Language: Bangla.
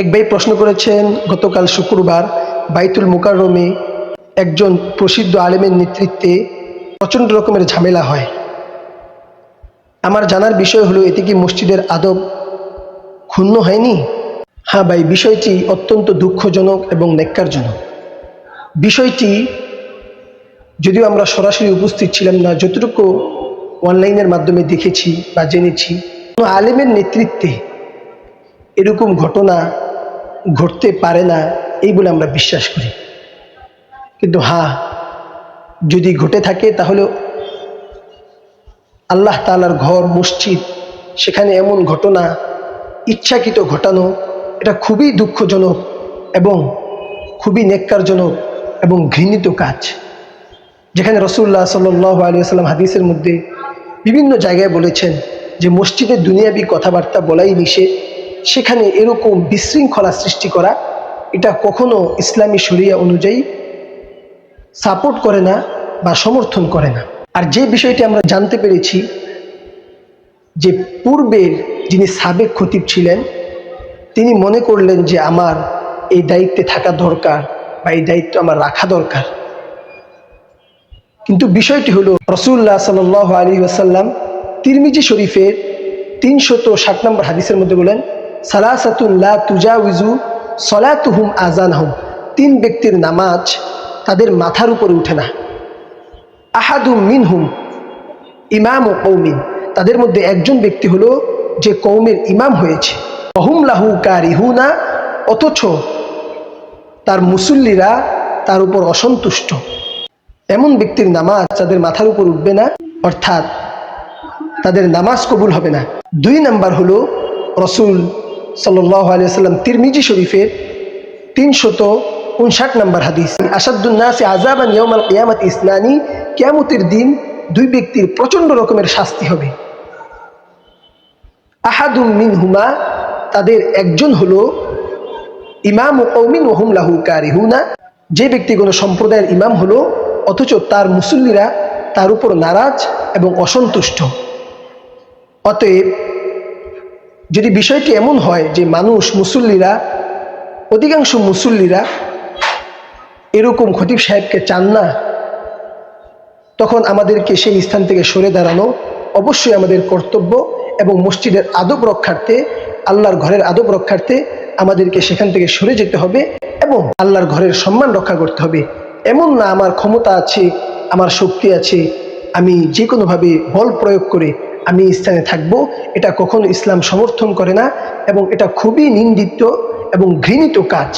এক ভাই প্রশ্ন করেছেন, গতকাল শুক্রবার বাইতুল মুকাররমে একজন প্রসিদ্ধ আলেমের নেতৃত্বে প্রচণ্ড রকমের ঝামেলা হয়। আমার জানার বিষয় হলো, এতে কি মসজিদের আদব ক্ষুণ্ণ হয়নি? হ্যাঁ ভাই, বিষয়টি অত্যন্ত দুঃখজনক এবং নেককারজনক বিষয়টি যদিও আমরা সরাসরি উপস্থিত ছিলাম না, যতটুকু অনলাইনের মাধ্যমে দেখেছি বা জেনেছি, কোনো আলেমের নেতৃত্বে এরকম ঘটনা ঘটতে পারে না, এই বলে আমরা বিশ্বাস করি। কিন্তু হ্যাঁ যদি ঘটে থাকে, তাহলে আল্লাহ তালার ঘর, মসজিদ, সেখানে এমন ঘটনা, ইচ্ছাকৃত ঘটানো, এটা খুবই দুঃখজনক এবং খুবই নেককারজনক এবং ঘৃণিত কাজ। যেখানে রসুল্লাহ সাল্লাহ আলী সাল্লাম হাদিসের মধ্যে বিভিন্ন জায়গায় বলেছেন যে মসজিদে দুনিয়াবি কথাবার্তা বলাই নিষেধ সেখানে এরকম বিশৃঙ্খলা সৃষ্টি করা, এটা কখনো ইসলামী শরিয়া অনুযায়ী সাপোর্ট করে না বা সমর্থন করে না। আর যে বিষয়টি আমরা জানতে পেরেছি, যে পূর্বের যিনি সাবেক খতিব ছিলেন, তিনি মনে করলেন যে আমার এই দায়িত্বে থাকা দরকার বা এই দায়িত্ব আমার রাখা দরকার। কিন্তু বিষয়টি হলো রসুল্লাহ সাল আলী আসাল্লাম তিরমিজি শরীফের তিনশত ষাট নম্বর হাদিসের মধ্যে বলেন সালাসাতুল্লাহ তুজাউজু সলাতুহুম আজান তিন ব্যক্তির নামাজ তাদের মাথার উপরে উঠে না। আহাদুম মিনহুম ইমাম ও কৌমিন তাদের মধ্যে একজন ব্যক্তি হলো যে কৌমের ইমাম হয়েছে। অহুম লাহু কারিহুনা, অথচ তার মুসল্লিরা তার উপর অসন্তুষ্ট। এমন ব্যক্তির নামাজ তাদের মাথার উপর উঠবে না, অর্থাৎ তাদের নামাজ কবুল হবে না। দুই নাম্বার হলো রসুল সাল্লাম তিরমিজি শরীফের তিনশত উনষাট নম্বর হাদিস। আসাদুন্নাসে আজাবান ইয়মাল কিয়ামত ইসলানী কিয়ামতের দিন দুই ব্যক্তির প্রচণ্ড রকমের শাস্তি হবে। আহাদুম মিন হুমা তাদের একজন হলো ইমাম কৌমিন ওহুম লাহু কারিহুনা। যে ব্যক্তি কোনো সম্প্রদায়ের ইমাম হলো, অথচ তার মুসল্লিরা তার উপর নারাজ এবং অসন্তুষ্ট। অতএব যদি বিষয়টি এমন হয় যে মানুষ মুসল্লিরা, অধিকাংশ মুসল্লিরা এরকম খতিব সাহেবকে চান না, তখন আমাদেরকে সেই স্থান থেকে সরে দাঁড়ানো অবশ্যই আমাদের কর্তব্য এবং মসজিদের আদব রক্ষার্থে, আল্লাহর ঘরের আদব রক্ষার্থে আমাদেরকে সেখান থেকে সরে যেতে হবে এবং আল্লাহর ঘরের সম্মান রক্ষা করতে হবে। এমন না আমার ক্ষমতা আছে, আমার শক্তি আছে, আমি যে কোনোভাবে বল প্রয়োগ করে আমি স্থানে থাকব, এটা কখনো ইসলাম সমর্থন করে না এবং এটা খুবই নিন্দিত এবং ঘৃণিত কাজ।